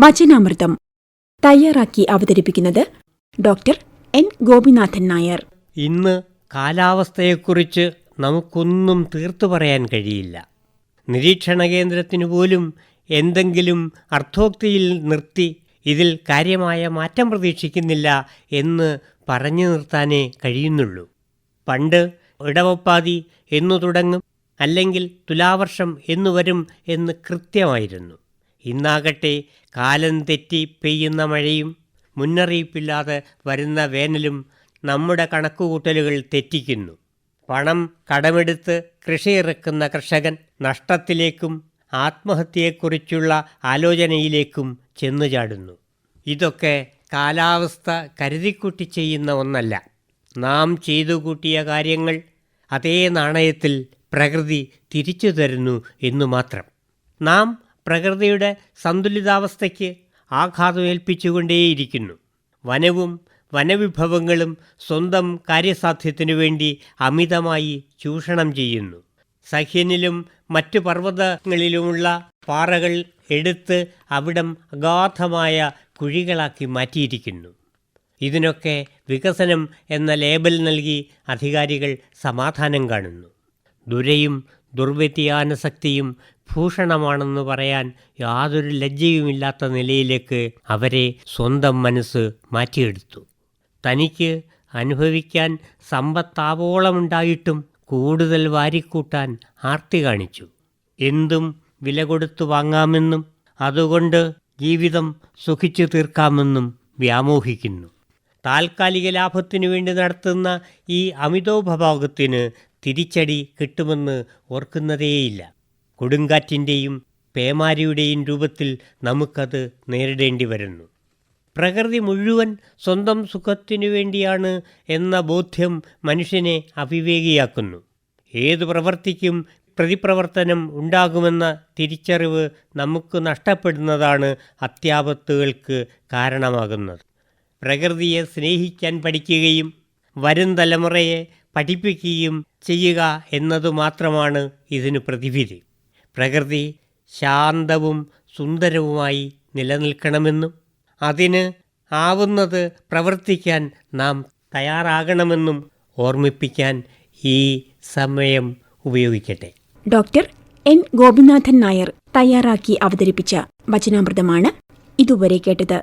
വചനാമൃതം. തയ്യാറാക്കി അവതരിപ്പിക്കുന്നത് doctor N. Gopinathan Nair. ഇന്ന് കാലാവസ്ഥയെക്കുറിച്ച് നമുക്കൊന്നും തീർത്തു പറയാൻ കഴിയില്ല. നിരീക്ഷണ കേന്ദ്രത്തിനു പോലും എന്തെങ്കിലും അർത്ഥോക്തിയിൽ നിർത്തി ഇതിൽ കാര്യമായ മാറ്റം പ്രതീക്ഷിക്കുന്നില്ല എന്ന് പറഞ്ഞു നിർത്താനേ കഴിയുന്നുള്ളൂ. പണ്ട് ഇടവപ്പാതി എന്നു തുടങ്ങും അല്ലെങ്കിൽ തുലാവർഷം എന്നു വരും എന്ന് കൃത്യമായിരുന്നു. ഇന്നാകട്ടെ കാലം തെറ്റി പെയ്യുന്ന മഴയും മുന്നറിയിപ്പില്ലാതെ വരുന്ന വേനലും നമ്മുടെ കണക്കുകൂട്ടലുകൾ തെറ്റിക്കുന്നു. പണം കടമെടുത്ത് കൃഷിയിറക്കുന്ന കർഷകൻ നഷ്ടത്തിലേക്കും ആത്മഹത്യയെക്കുറിച്ചുള്ള ആലോചനയിലേക്കും ചെന്നു ചാടുന്നു ഇതൊക്കെ കാലാവസ്ഥ കരുതിക്കൂട്ടി ചെയ്യുന്ന ഒന്നല്ല. നാം ചെയ്തു കൂട്ടിയ കാര്യങ്ങൾ അതേ നാണയത്തിൽ പ്രകൃതി തിരിച്ചു തരുന്നു എന്നു മാത്രം. നാം പ്രകൃതിയുടെ സന്തുലിതാവസ്ഥയ്ക്ക് ആഘാതമേൽപ്പിച്ചുകൊണ്ടേയിരിക്കുന്നു. വനവും വനവിഭവങ്ങളും സ്വന്തം കാര്യസാധ്യത്തിനു വേണ്ടി അമിതമായി ചൂഷണം ചെയ്യുന്നു. സഹ്യനിലും മറ്റു പർവതങ്ങളിലുമുള്ള പാറകൾ എടുത്ത് അവിടം അഗാധമായ കുഴികളാക്കി മാറ്റിയിരിക്കുന്നു. ഇതിനൊക്കെ വികസനം എന്ന ലേബൽ നൽകി അധികാരികൾ സമാധാനം കാണുന്നു. ദുരയും ദുർവ്യതിയാനശക്തിയും ഭൂഷണമാണെന്ന് പറയാൻ യാതൊരു ലജ്ജയുമില്ലാത്ത നിലയിലേക്ക് അവരെ സ്വന്തം മനസ്സ് മാറ്റിയെടുത്തു. തനിക്ക് അനുഭവിക്കാൻ സമ്പത്താവോളമുണ്ടായിട്ടും കൂടുതൽ വാരിക്കൂട്ടാൻ ആർത്തി കാണിച്ചു. എന്തും വില കൊടുത്തു വാങ്ങാമെന്നും അതുകൊണ്ട് ജീവിതം സുഖിച്ചു തീർക്കാമെന്നും വ്യാമോഹിക്കുന്നു. താൽക്കാലിക ലാഭത്തിനു വേണ്ടി നടത്തുന്ന ഈ അമിതോപഭോഗത്തിന് തിരിച്ചടി കിട്ടുമെന്ന് ഓർക്കുന്നതേയില്ല. കൊടുങ്കാറ്റിന്റെയും പേമാരിയുടെയും രൂപത്തിൽ നമുക്കത് നേരിടേണ്ടി വരുന്നു. പ്രകൃതി മുഴുവൻ സ്വന്തം സുഖത്തിനു വേണ്ടിയാണ് എന്ന ബോധ്യം മനുഷ്യനെ അവിവേകിയാക്കുന്നു. ഏതു പ്രവർത്തിക്കും പ്രതിപ്രവർത്തനം ഉണ്ടാകുമെന്ന തിരിച്ചറിവ് നമുക്ക് നഷ്ടപ്പെടുന്നതാണ് അത്യാപത്തുകൾക്ക് കാരണമാകുന്നത്. പ്രകൃതിയെ സ്നേഹിക്കാൻ പഠിക്കുകയും വരും തലമുറയെ പഠിപ്പിക്കുകയും ചെയ്യുക എന്നതു മാത്രമാണ് ഇതിന് പ്രതിവിധി. പ്രകൃതി ശാന്തവും സുന്ദരവുമായി നിലനിൽക്കണമെന്നും അതിന് ആവുന്നത് പ്രവർത്തിക്കാൻ നാം തയ്യാറാകണമെന്നും ഓർമ്മിപ്പിക്കാൻ ഈ സമയം ഉപയോഗിക്കട്ടെ. ഡോക്ടർ എൻ ഗോപിനാഥൻ നായർ തയ്യാറാക്കി അവതരിപ്പിച്ച വചനാമൃതമാണ് ഇതുവരെ കേട്ടത്.